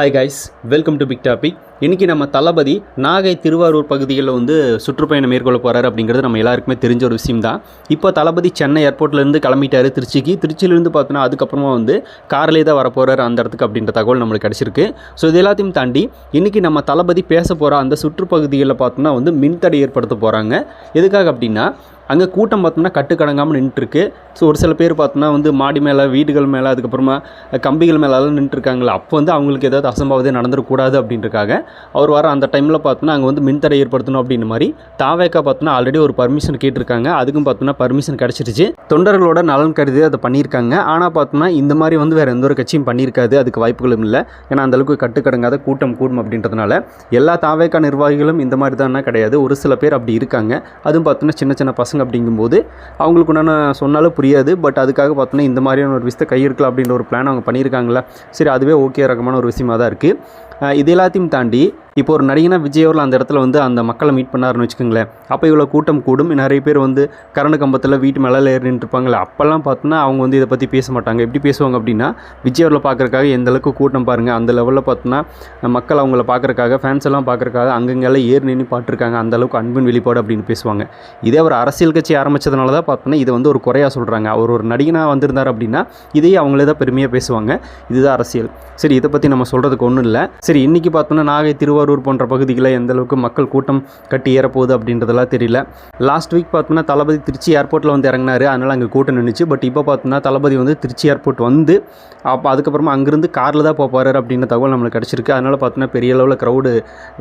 Hi guys, welcome to Big Topic. இன்றைக்கி நம்ம தளபதி நாகை திருவாரூர் பகுதிகளில் வந்து சுற்றுப்பயணம் மேற்கொள்ள போகிறாரு அப்படிங்கிறது நம்ம எல்லாருக்குமே தெரிஞ்ச ஒரு விஷயம் தான் இப்போ தளபதி சென்னை ஏர்போர்ட்லேருந்து கிளம்பிட்டார் திருச்சிக்கு. திருச்சியிலேருந்து பார்த்தோன்னா அதுக்கப்புறமா வந்து கார்லேயே தான் வரப்போகிறார் அந்த இடத்துக்கு அப்படின்ற தகவல் நம்மளுக்கு கிடச்சிருக்கு. ஸோ இது எல்லாத்தையும் தாண்டி இன்றைக்கி நம்ம தளபதி பேச போகிற அந்த சுற்றுப்பகுதிகளில் பார்த்தோன்னா வந்து மின்தடை ஏற்படுத்த போகிறாங்க எதுக்காக அப்படின்னா அங்கே கூட்டம் பார்த்தோம்னா கட்டுக்கடங்காமல் நின்றுருக்கு ஸோ ஒரு சில பேர் பார்த்தோன்னா வந்து மாடி மேலே வீடுகள் மேலே அதுக்கப்புறமா கம்பிகள் மேலெல்லாம் நின்றுருக்காங்களா அப்போ வந்து அவங்களுக்கு ஏதாவது அசம்பாவதே நடந்துடக்கூடாது அப்படின்றக்காக அவர் வர அந்த டைமில் பார்த்தோன்னா அங்கே வந்து மின்தடை ஏற்படுத்தணும் அப்படின்ற மாதிரி தாவேக்கா பார்த்தோன்னா ஆல்ரெடி ஒரு பர்மிஷன் கேட்டிருக்காங்க. அதுக்கும் பார்த்தோன்னா பர்மிஷன் கிடச்சிருச்சு. தொண்டர்களோட நலன் கருதி அதை பண்ணியிருக்காங்க. ஆனால் பார்த்தோன்னா இந்த மாதிரி வந்து வேறு எந்த ஒரு கட்சியும் பண்ணியிருக்காது. அதுக்கு வாய்ப்புகளும் இல்லை. ஏன்னா அந்தளவுக்கு கட்டுக்கடங்காத கூட்டம் கூடும் அப்படின்றதுனால எல்லா தாவேக்கா நிர்வாகிகளும் இந்த மாதிரி தானே கிடையாது. ஒரு சில பேர் அப்படி இருக்காங்க. அதுவும் பார்த்தோன்னா சின்ன சின்ன பசங்க அப்படிங்கும்போது அவங்களுக்கு உண்டான சொன்னாலும் புரியாது. பட் அதுக்காக பார்த்தோன்னா இந்த மாதிரியான ஒரு விஷயத்தை கையெடுக்கலாம் அப்படின்ற ஒரு பிளான் அவங்க பண்ணியிருக்காங்களா சரி அதுவே ஓகே ரகமான ஒரு விஷயமா தான் இருக்குது இது எல்லாத்தையும் தாண்டி இப்போ ஒரு நடிகனா விஜய் அவர்கள் அந்த இடத்துல வந்து அந்த மக்களை மீட் பண்ணாருன்னு வச்சுக்கோங்களேன். அப்போ இவ்வளோ கூட்டம் கூடும். நிறைய பேர் வந்து கரண்ட் கம்பத்தில் வீட்டு மேலே ஏறி நின்றுப்பாங்களே அப்போல்லாம் பார்த்தோன்னா அவங்க வந்து இதை பற்றி பேச மாட்டாங்க. எப்படி பேசுவாங்க அப்படின்னா விஜய் அவர்களை பார்க்குறக்காக எந்த அளவுக்கு கூட்டம் பாருங்கள் அந்த லெவலில் பார்த்தோன்னா மக்கள் அவங்கள பார்க்குறக்காக ஃபேன்ஸ் எல்லாம் பார்க்குறக்காக அங்கங்கெல்லாம் ஏறி நின்று பாட்டுருக்காங்க அந்த அளவுக்கு அன்பின் வெளிப்பாடு அப்படின்னு பேசுவாங்க. இதே அவர் அரசியல் கட்சி ஆரம்பித்ததுனால தான் பார்த்தோன்னா இதை வந்து ஒரு குறையாக சொல்கிறாங்க அவர் ஒரு நடிகனாக வந்திருந்தார் அப்படின்னா இதையே அவங்களே தான் பெருமையாக பேசுவாங்க. இதுதான் அரசியல். சரி இதை பற்றி நம்ம சொல்கிறதுக்கு ஒன்றும் இல்லை. சரி இன்றைக்கி பார்த்தோன்னா நாகை திருவாரூர் போன்ற பகுதிகளில் எந்த அளவுக்கு மக்கள் கூட்டம் கட்டி ஏறப்போகுது அப்படின்றதெல்லாம் தெரியல. லாஸ்ட் வீக் பார்த்தோம்னா தளபதி திருச்சி ஏர்போர்ட்டில் வந்து இறங்கினார். அதனால் அங்கே கூட்டம் நின்றுச்சு பட் இப்போ பார்த்தோன்னா தளபதி வந்து திருச்சி ஏர்போர்ட் வந்து அப்போ அதுக்கப்புறமா அங்கேருந்து காரில் தான் போப்பார் அப்படின்ற தகவல் நம்மளுக்கு கிடச்சிருக்கு. அதனால் பார்த்தோன்னா பெரிய அளவில் க்ரௌடு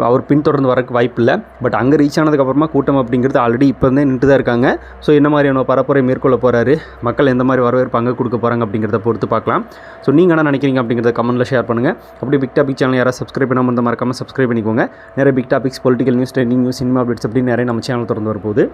அவர் பின்தொடர்ந்து வரக்கு வாய்ப்பு இல்லை. பட் அங்கே ரீச் ஆனதுக்கப்புறமா கூட்டம் அப்படிங்கிறது ஆல்ரெடி இப்போ இருந்தே நின்று தான் இருக்காங்க. ஸோ என்ன மாதிரியான பரப்புரை மேற்கொள்ள போகிறாரு மக்கள் எந்த மாதிரி வரவேற்பு அங்கே கொடுக்க போகிறாங்க அப்படிங்கிறத பொறுத்து பார்க்கலாம். ஸோ நீங்கள் என்ன நினைக்கிறீங்க அப்படிங்கிறத கமெண்ட்டில் ஷேர் பண்ணுங்கள் அப்படி பிக் டாபிக் சேனல் யாராவது சப்ஸ்கிரைப் பண்ணாமல் இந்த மறக்காமல் சப்ஸ்கிரைப் பண்ணிக்கோங்க. நிறைய big topics political news trending news cinema updates அப்படின்னு நிறைய நம்ம சேனல் திறந்து வரப்போகுது.